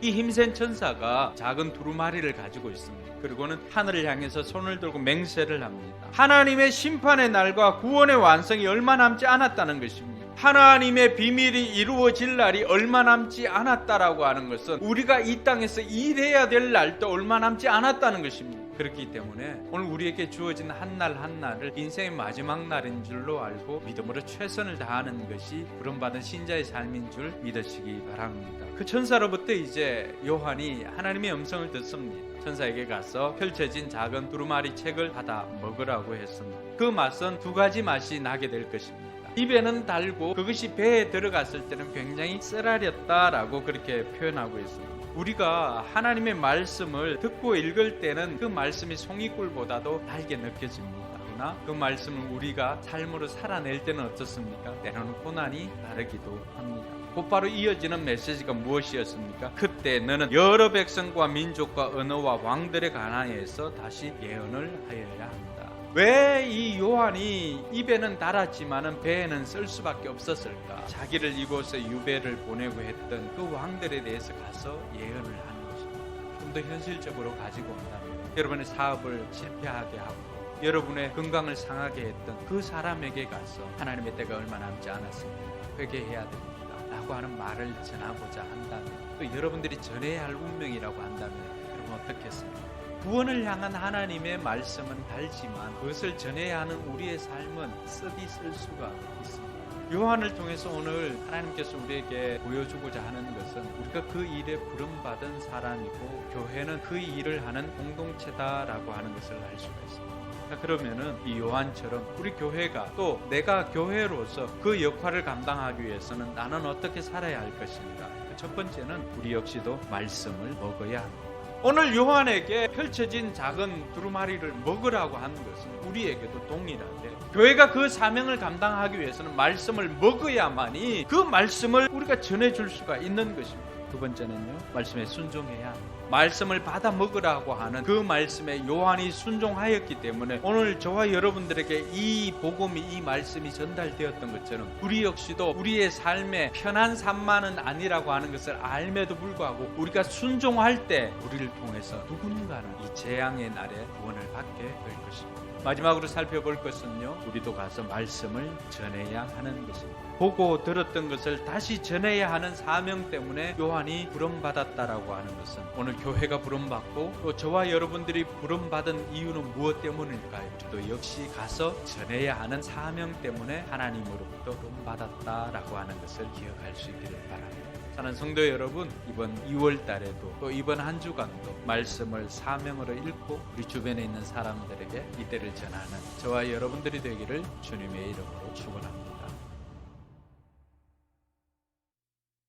이 힘센 천사가 작은 두루마리를 가지고 있습니다. 그리고는 하늘을 향해서 손을 들고 맹세를 합니다. 하나님의 심판의 날과 구원의 완성이 얼마 남지 않았다는 것입니다. 하나님의 비밀이 이루어질 날이 얼마 남지 않았다라고 하는 것은 우리가 이 땅에서 일해야 될 날도 얼마 남지 않았다는 것입니다. 그렇기 때문에 오늘 우리에게 주어진 한 날 한날을 인생의 마지막 날인 줄로 알고 믿음으로 최선을 다하는 것이 부름받은 신자의 삶인 줄 믿으시기 바랍니다. 그 천사로부터 이제 요한이 하나님의 음성을 듣습니다. 천사에게 가서 펼쳐진 작은 두루마리 책을 받아 먹으라고 했습니다. 그 맛은 두 가지 맛이 나게 될 것입니다. 입에는 달고 그것이 배에 들어갔을 때는 굉장히 쓰라렸다라고 그렇게 표현하고 있습니다. 우리가 하나님의 말씀을 듣고 읽을 때는 그 말씀이 송이꿀보다도 달게 느껴집니다. 그러나 그 말씀을 우리가 삶으로 살아낼 때는 어떻습니까? 때로는 고난이 다르기도 합니다. 곧바로 이어지는 메시지가 무엇이었습니까? 그때 너는 여러 백성과 민족과 언어와 왕들의 가나에서 다시 예언을 하여야 한다. 왜 이 요한이 입에는 달았지만은 배에는 쓸 수밖에 없었을까? 자기를 이곳에 유배를 보내고 했던 그 왕들에 대해서 가서 예언을 하는 것입니다. 좀 더 현실적으로 가지고 온다면 여러분의 사업을 실패하게 하고 여러분의 건강을 상하게 했던 그 사람에게 가서 하나님의 때가 얼마 남지 않았습니다. 회개해야 됩니다. 라고 하는 말을 전하고자 한다면 또 여러분들이 전해야 할 운명이라고 한다면 여러분 어떻겠습니까? 구원을 향한 하나님의 말씀은 달지만 그것을 전해야 하는 우리의 삶은 썩이 쓸 수가 있습니다. 요한을 통해서 오늘 하나님께서 우리에게 보여주고자 하는 것은 우리가 그 일에 부름받은 사람이고 교회는 그 일을 하는 공동체다라고 하는 것을 알 수가 있습니다. 자, 그러면은 이 요한처럼 우리 교회가 또 내가 교회로서 그 역할을 감당하기 위해서는 나는 어떻게 살아야 할 것인가? 그첫 번째는 우리 역시도 말씀을 먹어야 합니다. 오늘 요한에게 펼쳐진 작은 두루마리를 먹으라고 하는 것은 우리에게도 동일한데 교회가 그 사명을 감당하기 위해서는 말씀을 먹어야만이 그 말씀을 우리가 전해줄 수가 있는 것입니다. 두 번째는요, 말씀에 순종해야. 말씀을 받아 먹으라고 하는 그 말씀에 요한이 순종하였기 때문에 오늘 저와 여러분들에게 이 복음이 이 말씀이 전달되었던 것처럼 우리 역시도 우리의 삶에 편한 삶만은 아니라고 하는 것을 알매도 불구하고 우리가 순종할 때 우리를 통해서 누군가는 이 재앙의 날에 구원을 받게 될 것입니다. 마지막으로 살펴볼 것은요, 우리도 가서 말씀을 전해야 하는 것입니다. 보고 들었던 것을 다시 전해야 하는 사명 때문에 요한이 부름받았다라고 하는 것은 오늘 교회가 부름받고 또 저와 여러분들이 부름받은 이유는 무엇 때문일까요? 또 역시 가서 전해야 하는 사명 때문에 하나님으로부터 부름받았다라고 하는 것을 기억할 수 있기를 바랍니다. 사는 성도 여러분 이번 2월 달에도 또 이번 한 주간도 말씀을 사명으로 읽고 우리 주변에 있는 사람들에게 이때를 전하는 저와 여러분들이 되기를 주님의 이름으로 축원합니다.